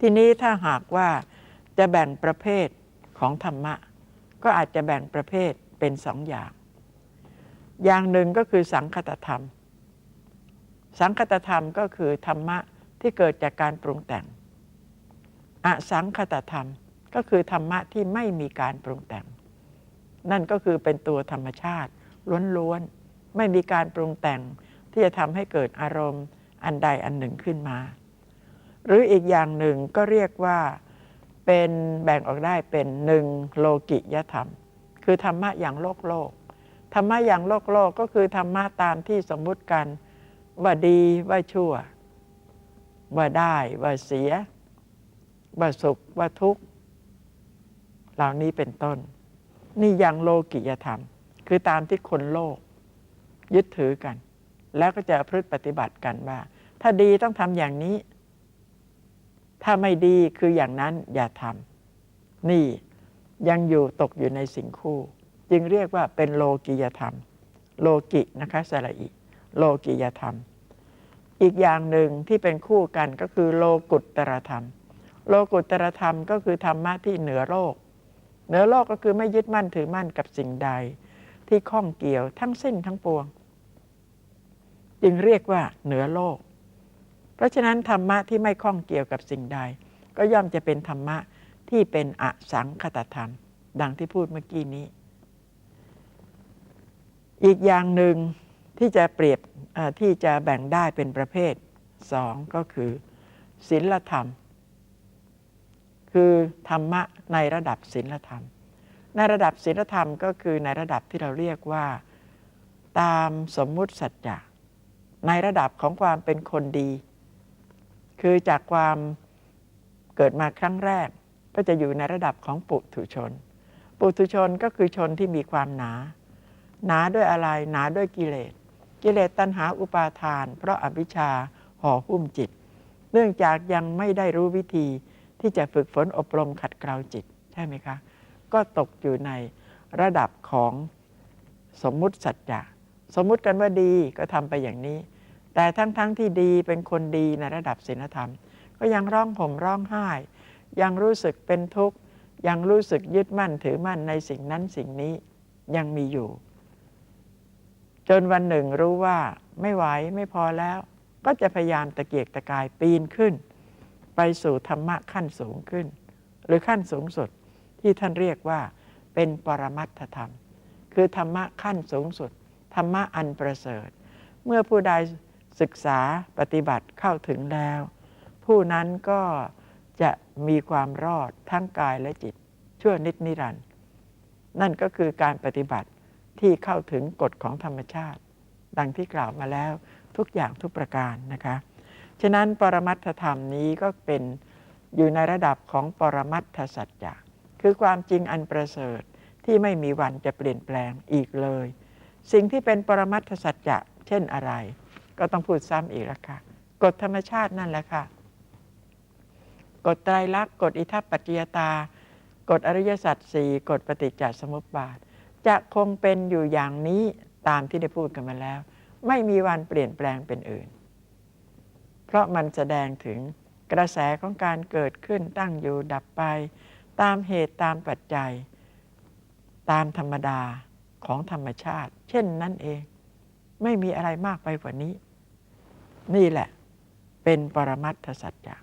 ทีนี้ถ้าหากว่าจะแบ่งประเภทของธรรมะ ก็อาจจะแบ่งประเภทเป็นสองอย่าง อย่างหนึ่งก็คือสังคตธรรม สังคตธรรมก็คือธรรมะที่เกิดจากการปรุงแต่ง อสังคตธรรมก็คือธรรมะที่ไม่มีการปรุงแต่ง นั่นก็คือเป็นตัวธรรมชาติล้วนๆ ไม่มีการปรุงแต่งที่จะทำให้เกิดอารมณ์อันใดอันหนึ่งขึ้นมา หรืออีกอย่างหนึ่งก็เรียกว่าเป็นแบ่งออกได้เป็นหนึ่งโลกิยธรรม คือธรรมะอย่างโลกโลกธรรมะอย่างโลกโลกก็คือธรรมะตามที่สมมุติกันว่าดีว่าชั่ว ว่าได้ว่าเสีย ว่าสุขว่าทุกข์เหล่านี้เป็นต้น นี่อย่างโลกิยธรรม คือตามที่คนโลก ยึดถือกัน แล้วก็จะพฤติปฏิบัติกันว่า ถ้าดีต้องทำอย่างนี้ ถ้าไม่ดีคืออย่างนั้นอย่าทำนี่ยังอยู่ตกอยู่ในสิ่งคู่ จึงเรียกว่าเป็นโลกิยธรรม โลกินะคะสระอิโลกิยธรรม อีกอย่างหนึ่งที่เป็นคู่กันก็คือโลกุตตรธรรม โลกุตตรธรรมก็คือธรรมะที่เหนือโลก เหนือโลกก็คือไม่ยึดมั่นถือมั่นกับสิ่งใด ที่ข้องเกี่ยวทั้งสิ้นทั้งปวง จึงเรียกว่าเหนือโลก เพราะฉะนั้นธรรมะที่ไม่ข้องเกี่ยวกับสิ่งใด ก็ย่อมจะเป็นธรรมะที่เป็นอสังคตธรรม ดังที่พูดเมื่อกี้นี้ อีกอย่างหนึ่งที่จะเปรียบที่จะแบ่งได้เป็นประเภทสองก็คือศีลธรรม คือธรรมะในระดับศีลธรรม ในระดับศีลธรรมก็คือในระดับที่เราเรียกว่าตามสมมุติสัจจะในระดับของความเป็นคนดี คือจากความเกิดมาครั้งแรก ก็จะอยู่ในระดับของปุถุชน ปุถุชนก็คือชนที่มีความหนา หนาด้วยอะไรหนาด้วยกิเลส กิเลสตัณหาอุปาทาน เพราะอภิชชาห่อหุ้มจิต เนื่องจากยังไม่ได้รู้วิธีที่จะฝึกฝนอบรมขัดเกลาจิตใช่ไหมคะ ก็ตกอยู่ในระดับของสมมุติสัจจะสมมุติกันว่าดีก็ทำไปอย่างนี้ แต่ทั้งๆทที่ดีเป็นคนดีในระดับศีลธรรม ก็ยังร้องห่มร้องไห้ ยังรู้สึกเป็นทุกข์ ยังรู้สึกยึดมั่นถือมั่นในสิ่งนั้นสิ่งนี้ยังมีอยู่ จนวันหนึ่งรู้ว่าไม่ไหวไม่พอแล้ว ก็จะพยายามตะเกียกตะกายปีนขึ้น ไปสู่ธรรมะขั้นสูงขึ้น หรือขั้นสูงสุดที่ท่านเรียกว่าเป็นปรมัตถธรรม คือธรรมะขั้นสูงสุด ธรรมะอันประเสริฐ เมื่อผู้ใด ศึกษาปฏิบัติเข้าถึงแล้ว ผู้นั้นก็จะมีความรอดทั้งกายและจิต ชั่วนิดนิรันดร์นั่นก็คือการปฏิบัติที่เข้าถึงกฎของธรรมชาติ ดังที่กล่าวมาแล้วทุกอย่างทุกประการนะคะฉะนั้นปรมัตถธรรมนี้ก็เป็นอยู่ในระดับของปรมัตถสัจจะคือความจริงอันประเสริฐที่ไม่มีวันจะเปลี่ยนแปลงอีกเลย สิ่งที่เป็นปรมัตถสัจจะเช่นอะไร ก็ต้องพูดซ้ำอีกแล้วค่ะ กฎธรรมชาตินั่นแหละค่ะ กฎไตรลักษณ์กฎอิทัปปัจจยตา กฎอริยสัจสี่กฎปฏิจจสมุปบาท จะคงเป็นอยู่อย่างนี้ตามที่ได้พูดกันมาแล้ว ไม่มีวันเปลี่ยนแปลงเป็นอื่น เพราะมันแสดงถึงกระแสของการเกิดขึ้นตั้งอยู่ดับไป ตามเหตุตามปัจจัย ตามธรรมดาของธรรมชาติ เช่นนั้นเอง ไม่มีอะไรมากไปกว่านี้ นี่แหละเป็นปรมัตถสัจจะ